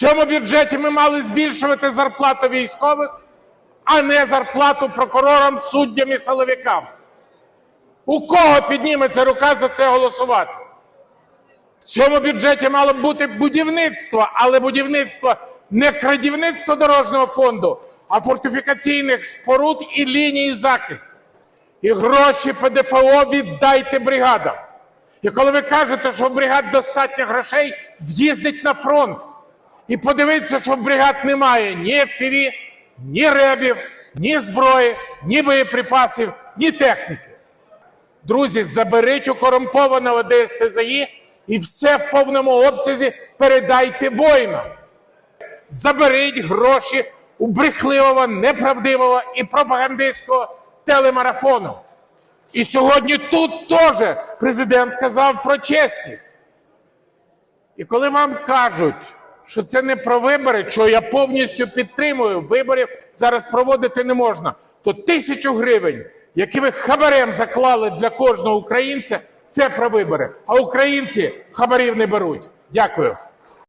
цьому бюджеті ми мали збільшувати зарплату військових, а не зарплату прокурорам, суддям і силовикам. У кого підніметься рука за це голосувати? В цьому бюджеті мало б бути будівництво, але будівництво не крадівництво дорожнього фонду, а фортифікаційних споруд і ліній захисту. І гроші ПДФО віддайте бригадам. І коли ви кажете, що в бригад достатньо грошей, з'їздить на фронт і подивитися, що бригад немає ні FPV, ні ребів, ні зброї, ні боєприпасів, ні техніки. Друзі, заберіть у корумпованого ДСТЗІ і все в повному обсязі передайте воїнам. Заберіть гроші у брехливого, неправдивого і пропагандистського телемарафону. І сьогодні тут теж президент казав про чесність. І коли вам кажуть, що це не про вибори, що я повністю підтримую, виборів зараз проводити не можна, то тисячу гривень, які ви хабарем заклали для кожного українця, це про вибори. А українці хабарів не беруть. Дякую.